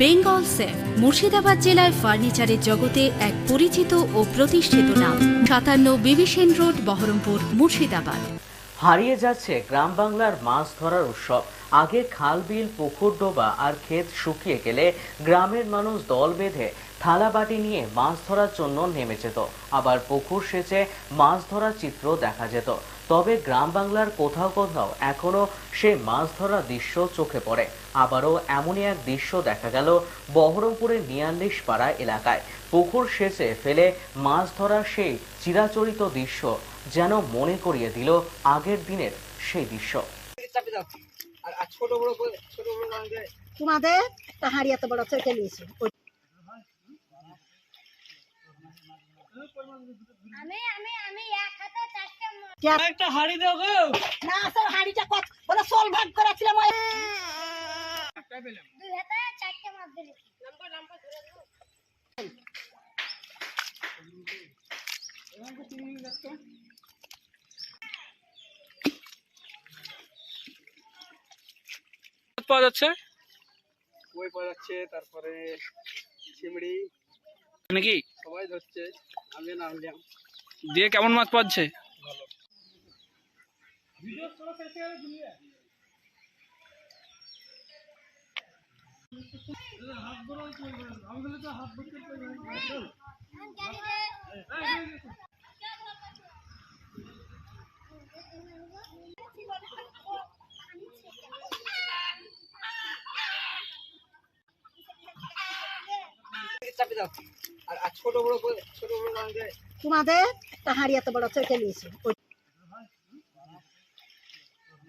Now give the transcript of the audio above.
Bengal safe, Murshidabad জেলায় ফার্নিচারের জগতে এক পরিচিত ও প্রতিষ্ঠিত নাম। সাতান্ন বিবিসেন রোড, বহরমপুর, মুর্শিদাবাদ। হারিয়ে যাচ্ছে গ্রাম বাংলার মাছ ধরার উৎসব। আগে খাল, বিল, পুকুর, ডোবা আর ক্ষেত শুকিয়ে গেলে গ্রামের মানুষ দল বেঁধে থালা বাটি নিয়ে মাছ ধরার জন্য নেমে যেত। আবার পুকুর সেচে মাছ ধরার চিত্র দেখা যেত। তবে গ্রাম বাংলার কোথাও কোথাও এখনও সেই মাছ ধরার দৃশ্য চোখে পড়ে। আবারও এমনই এক দৃশ্য দেখা গেল বহরমপুরের নিয়াল্লিশ পাড়া এলাকায়। পুকুর সেচে ফেলে মাছ ধরার সেই চিরাচরিত দৃশ্য যেন মনে করিয়ে দিল আগের দিনের সেই দৃশ্য। তোমাদের একটা এত বড় চোখে নিয়েছে। আমি একটা হাড়ি দাও গো। না আসল হাঁড়িটা কত? বড় সোল ভাগ করেছিলাম ওই দুই হাতে চারটে মাছ দিয়েছি লম্বা লম্বা ধরে দাও পাওয়া যাচ্ছে? কই পাওয়া যাচ্ছে? তারপরে চিমড়ি নাকি? সবাই ধরছে। আমি নামলাম দিয়ে কেমন মাছ পাচ্ছে? চাপে দাও। আর আর ছোট বড় করে- ছোট বড় গাঁজে তোমাদের একটা হাঁড়ি এত বড় চোখে নিয়েছে আমি আমি আমি এক হাতে চারটে মাছ